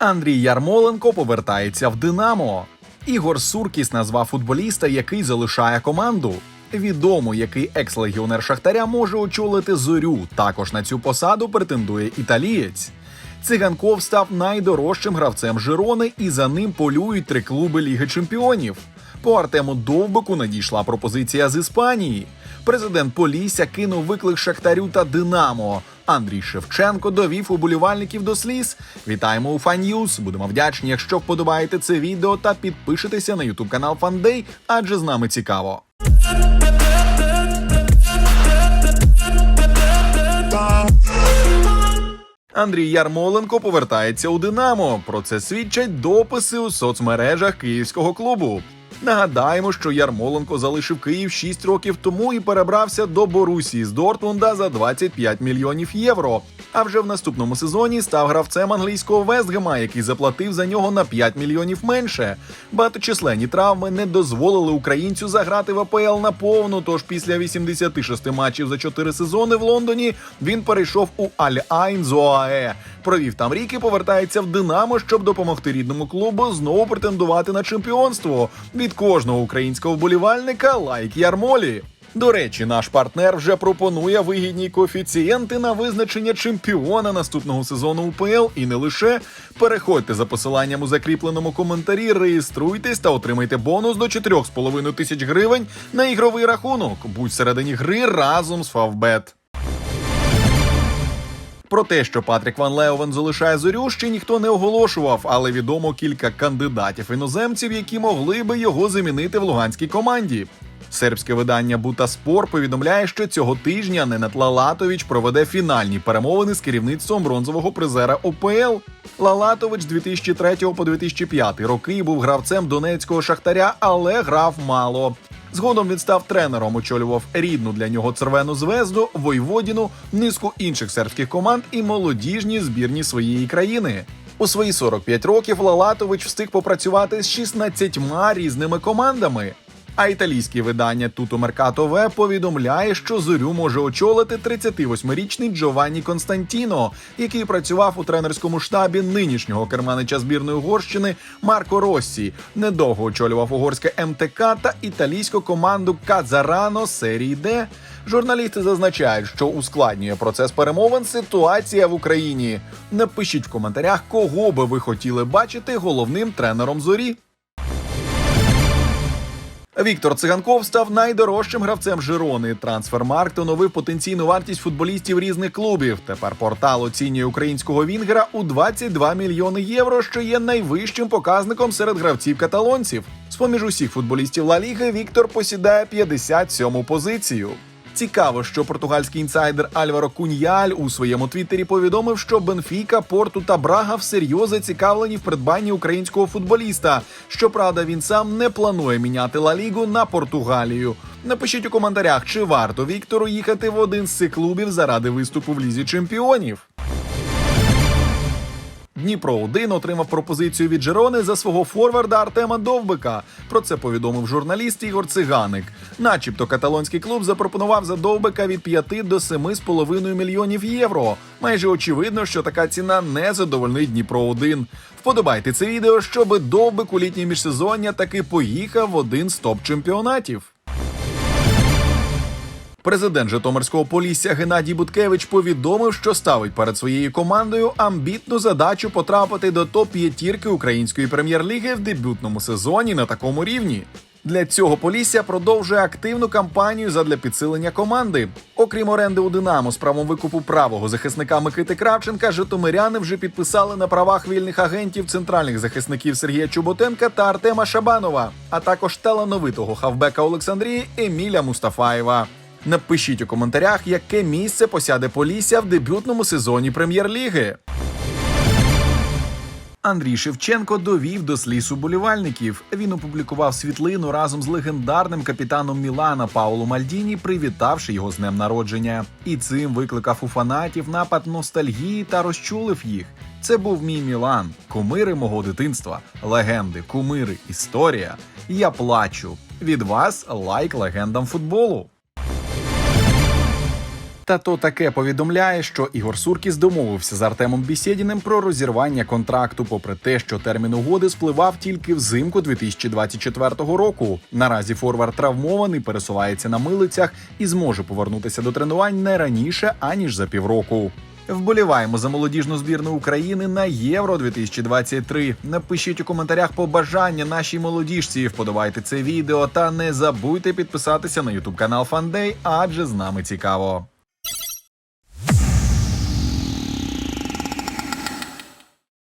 Андрій Ярмоленко повертається в Динамо. Ігор Суркіс назвав футболіста, який залишає команду. Відомо, який екс-легіонер Шахтаря може очолити зорю. Також на цю посаду претендує італієць. Циганков став найдорожчим гравцем Жирони, і за ним полюють три клуби Ліги Чемпіонів. По Артему Довбику надійшла пропозиція з Іспанії. Президент Полісся кинув виклик Шахтарю та Динамо. Андрій Шевченко довів уболівальників до сліз. Вітаємо у Фан'юз. Будемо вдячні, якщо вподобаєте це відео та підпишетеся на ютуб канал Фандей, адже з нами цікаво. Андрій Ярмоленко повертається у Динамо. Про це свідчать дописи у соцмережах київського клубу. Нагадаємо, що Ярмоленко залишив Київ 6 років тому і перебрався до Борусії з Дортмунда за 25 мільйонів євро. А вже в наступному сезоні став гравцем англійського Вестгема, який заплатив за нього на 5 мільйонів менше. Багаточисленні травми не дозволили українцю заграти в АПЛ на повну. Тож після 86 матчів за 4 сезони в Лондоні він перейшов у Аль-Айн Зоае. Провів там рік і повертається в Динамо, щоб допомогти рідному клубу знову претендувати на чемпіонство. Від кожного українського вболівальника лайк Ярмолі. До речі, наш партнер вже пропонує вигідні коефіцієнти на визначення чемпіона наступного сезону УПЛ і не лише. Переходьте за посиланням у закріпленому коментарі, реєструйтесь та отримайте бонус до 4,5 тисяч гривень на ігровий рахунок. Будь всередині гри разом з Фавбет. Про те, що Патрік Ван Леовен залишає зорю, ще ніхто не оголошував, але відомо кілька кандидатів іноземців, які могли би його замінити в луганській команді. Сербське видання Бутаспор повідомляє, що цього тижня Ненет Лалатович проведе фінальні перемовини з керівництвом бронзового призера ОПЛ. Лалатович з 2003 по 2005 роки був гравцем донецького шахтаря, але грав мало. Згодом він став тренером, очолював рідну для нього цервену звезду, Войводіну, низку інших сербських команд і молодіжні збірні своєї країни. У свої 45 років Лалатович встиг попрацювати з 16 різними командами. А італійське видання Туто Меркато В повідомляє, що зорю може очолити 38-річний Джованні Константіно, який працював у тренерському штабі нинішнього керманича збірної Угорщини Марко Россі. Недовго очолював угорське МТК та італійську команду Казарано серії Д. Журналісти зазначають, що ускладнює процес перемовин ситуація в Україні. Напишіть в коментарях, кого би ви хотіли бачити головним тренером зорі. Віктор Циганков став найдорожчим гравцем Жирони. Трансфермаркт оновив потенційну вартість футболістів різних клубів. Тепер портал оцінює українського вінгера у 22 мільйони євро, що є найвищим показником серед гравців каталонців. З поміж усіх футболістів Ла Ліги Віктор посідає 57-му позицію. Цікаво, що португальський інсайдер Альваро Куньяль у своєму твіттері повідомив, що Бенфіка, Порту та Брага всерйоз зацікавлені в придбанні українського футболіста. Щоправда, він сам не планує міняти Ла Лігу на Португалію. Напишіть у коментарях, чи варто Віктору їхати в один з цих клубів заради виступу в лізі чемпіонів. Дніпро 1 отримав пропозицію від Жерони за свого форварда Артема Довбика. Про це повідомив журналіст Ігор Циганик. Начебто каталонський клуб запропонував за Довбика від 5 до 7,5 мільйонів євро. Майже очевидно, що така ціна не задовольнить Дніпро 1 Вподобайте це відео, щоб Довбик у літнє міжсезоння таки поїхав в один з топ-чемпіонатів. Президент Житомирського полісся Геннадій Буткевич повідомив, що ставить перед своєю командою амбітну задачу потрапити до топ-п'ятірки української прем'єр-ліги в дебютному сезоні на такому рівні. Для цього Полісся продовжує активну кампанію задля підсилення команди. Окрім оренди у Динамо з правом викупу правого захисника Микити Кравченка, житомиряни вже підписали на правах вільних агентів центральних захисників Сергія Чуботенка та Артема Шабанова, а також талановитого хавбека Олександрії Еміля Мустафаєва. Напишіть у коментарях, яке місце посяде Полісся в дебютному сезоні прем'єр-ліги. Андрій Шевченко довів до сліз уболівальників. Він опублікував світлину разом з легендарним капітаном Мілана Пауло Мальдіні, привітавши його з днем народження. І цим викликав у фанатів напад ностальгії та розчулив їх. Це був мій Мілан, кумири мого дитинства, легенди, кумири, історія. Я плачу. Від вас лайк легендам футболу. Та то таке повідомляє, що Ігор Суркіс домовився з Артемом Бісєдіним про розірвання контракту, попри те, що термін угоди спливав тільки взимку 2024 року. Наразі форвард травмований, пересувається на милицях і зможе повернутися до тренувань не раніше аніж за півроку. Вболіваємо за молодіжну збірну України на Євро 2023. Напишіть у коментарях побажання нашій молодіжці. Вподобайте це відео та не забудьте підписатися на Ютуб канал Фандей, адже з нами цікаво.